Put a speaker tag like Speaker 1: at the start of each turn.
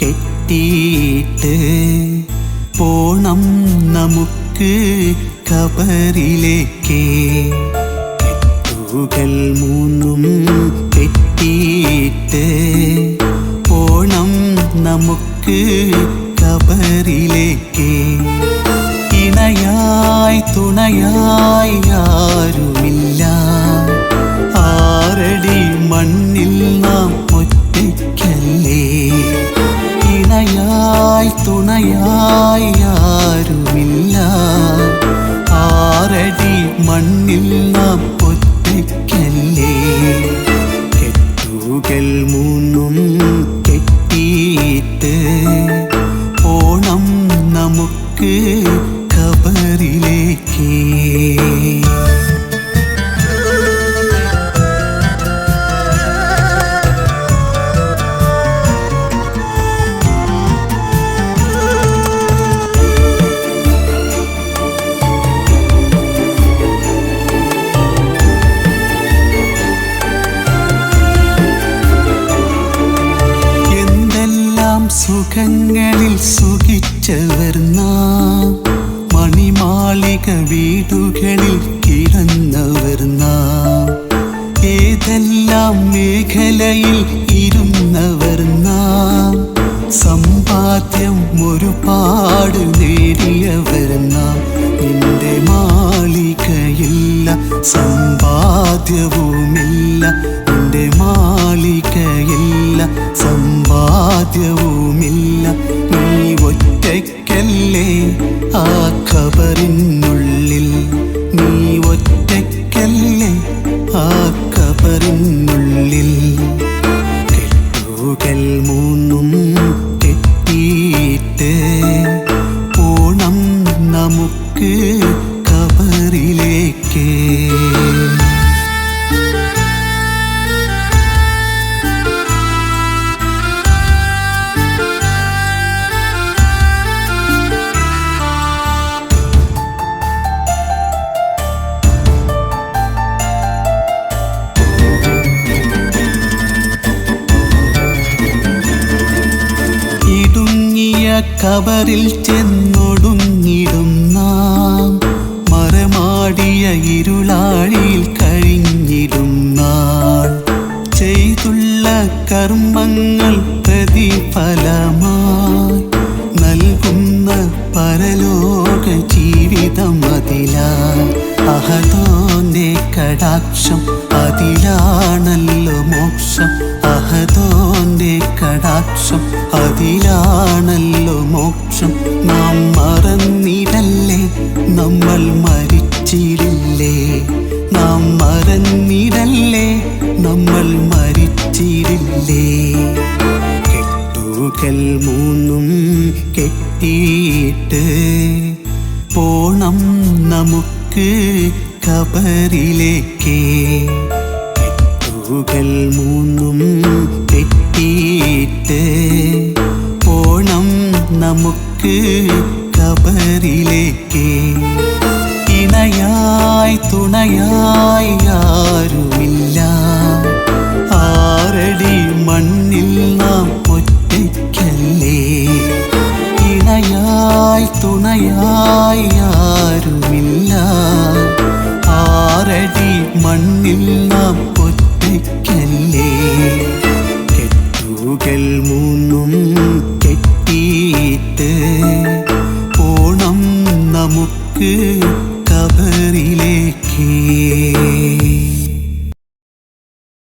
Speaker 1: കെട്ടിയിട്ട് പോണം നമുക്ക് കബറിലേക്ക്. കെട്ടുകൾ മൂന്നും കെട്ടിയിട്ട് പോണം നമുക്ക് കബറിലേക്ക്. ഇണയായി തുണയായി ഇണയായി തുണയായി ആരുമില്ല. ആരടി മണ്ണിൽ നാം ഒറ്റയ്ക്കല്ലേ? കെട്ടുകൾ മൂന്നും കെട്ടിയിട്ട് ഓണം നമുക്ക് കബറിലേക്ക് സുഖങ്ങളിൽ സുഖിച്ചവർ നാം. മണിമാളിക വീടുകളിൽ കിടന്നവർ നാം. ഏതെല്ലാം മേഖലയിൽ ഇരുന്നവർ നാം. സമ്പാദ്യം ഒരുപാട് നേടിയവർ നാം. നിന്റെ മാളികയില്ല സമ്പാദ്യവുമില്ല. നിന്റെ മാളികയില്ല സമ്പാദ്യവുമില്ല നീ ഒറ്റയ്ക്കല്ലേ കബറിൽ ചെന്നൊടുങ്ങിടും നാം. മറമാടിയ ഇരുളാഴിയിൽ കഴിഞ്ഞിടും നാൾ. ചെയ്തുള്ള കർമ്മങ്ങൾ പ്രതിഫലമായി നൽകുന്ന പരലോക ജീവിതം അതിലായി അഹദോന്റെ കടാക്ഷം അതിലാണല്ലോ മോക്ഷം. അഹദോന്റെ കടാക്ഷം അതിലാണല്ലോ കെട്ടിയിട്ട് പോണം നമുക്ക് കബറിലേക്ക്. കെട്ടുകൾ മൂന്നും തെറ്റിയിട്ട് പോണം നമുക്ക് കബറിലേക്ക്. ഇണയായി തുണയായി തുണയായി ആരുമില്ല. ആരടി മണ്ണിൽ നാം ഒറ്റയ്ക്കല്ലേ? കെട്ടുകൾ മൂന്നും കെട്ടിയിട്ട് ഓണം നമുക്ക്